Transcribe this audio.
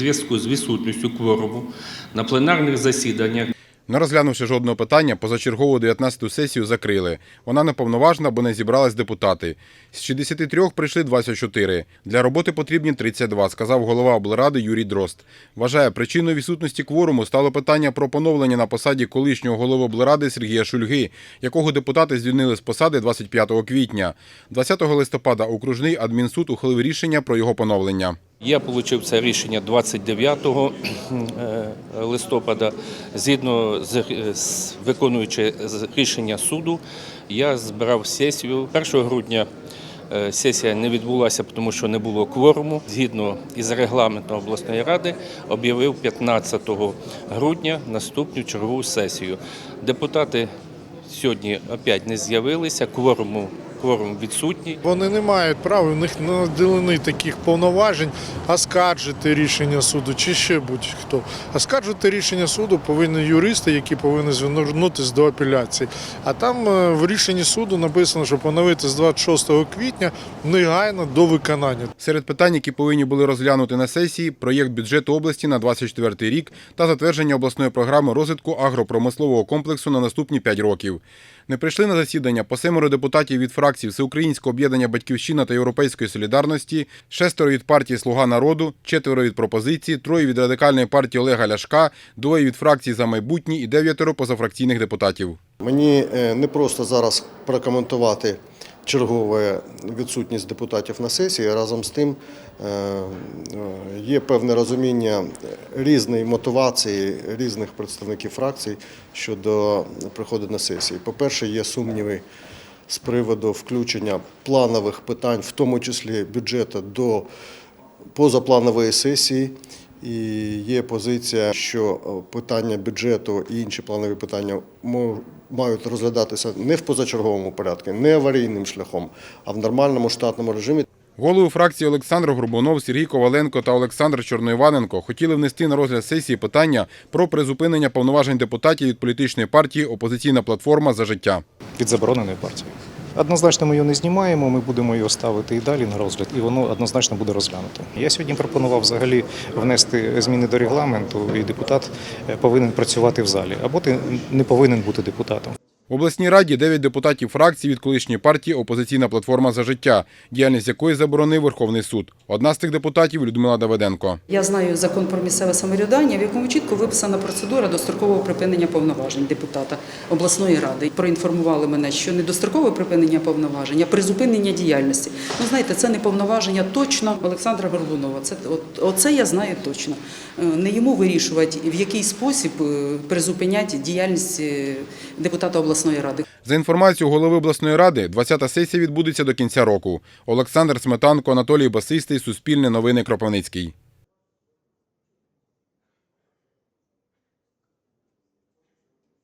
зв'язку з відсутністю кворуму на пленарних засіданнях Не розглянувши жодного питання, позачергову 19-ту сесію закрили. Вона неповноважна, бо не зібрались депутати. З 63 прийшли 24. Для роботи потрібні 32, сказав голова облради Юрій Дрозд. Вважає, причиною відсутності кворуму стало питання про поновлення на посаді колишнього голови облради Сергія Шульги, якого депутати звільнили з посади 25 квітня. 20 листопада окружний адмінсуд ухвалив рішення про його поновлення. Я отримав це рішення 29 е, листопада. Згідно з, з виконуючи рішення суду, я збирав сесію 1 грудня. е, Сесія не відбулася, тому що не було кворуму. Згідно із регламентом обласної ради, об'явив 15 грудня наступну чергову сесію. Депутати сьогодні опять не з'явилися, кворуму кворум відсутній. Вони не мають права, у них не наделені таких повноважень оскаржити рішення суду чи ще будь-хто. Оскаржити рішення суду повинні юристи, які повинні звернутися до апеляції. А там е, в рішенні суду написано, що поновити з 26 квітня негайно до виконання. Серед питань, які повинні були розглянути на сесії, проєкт бюджету області на 24 рік та затвердження обласної програми розвитку агропромислового комплексу на наступні 5 років. Не прийшли на засідання по семеро депутатів від фракцій Всеукраїнського об'єднання Батьківщина та Європейської солідарності, шестеро від партії Слуга народу, четверо від пропозиції, троє від радикальної партії Олега Ляшка, двоє від фракції за майбутнє і дев'ятеро позафракційних депутатів. Мені е, не просто зараз прокоментувати чергову відсутність депутатів на сесії. Разом з тим е, е, є певне розуміння різної мотивації різних представників фракцій щодо приходу на сесії. По-перше, є сумніви з приводу включення планових питань, в тому числі бюджету, до позапланової сесії. І є позиція, що е, питання бюджету і інші планові питання мають розглядатися не в позачерговому порядку, не аварійним шляхом, а в нормальному штатному режимі. Голови фракції Олександр Грубунов, Сергій Коваленко та Олександр Чорноїваненко хотіли внести на розгляд сесії питання про призупинення повноважень депутатів від політичної партії Опозиційна платформа за життя. від забороненої партії. Однозначно ми його не знімаємо, ми будемо його ставити і далі на розгляд, і воно однозначно буде розглянуто. Я сьогодні пропонував взагалі внести зміни до регламенту, і депутат повинен працювати в залі, або ти не повинен бути депутатом. В обласній раді 9 депутатів фракції від колишньої партії Опозиційна платформа за життя, діяльність якої заборонив Верховний суд. Одна з тих депутатів Людмила Давиденко. Я знаю закон про місцеве самоврядування, в якому чітко виписана процедура дострокового припинення повноважень депутата обласної ради. Проінформували мене, що не дострокове припинення повноважень, а призупинення діяльності. Ну знаєте, це не повноваження точно Олександра Горбунова. Це от оце я знаю точно. Е, Не йому вирішувати, в який спосіб е, призупиняти діяльність е, депутата обласної ради. За інформацією голови обласної ради, 20-та сесія відбудеться до кінця року. Олександр Сметанко, Анатолій Басистий, Суспільне новини Кропивницький.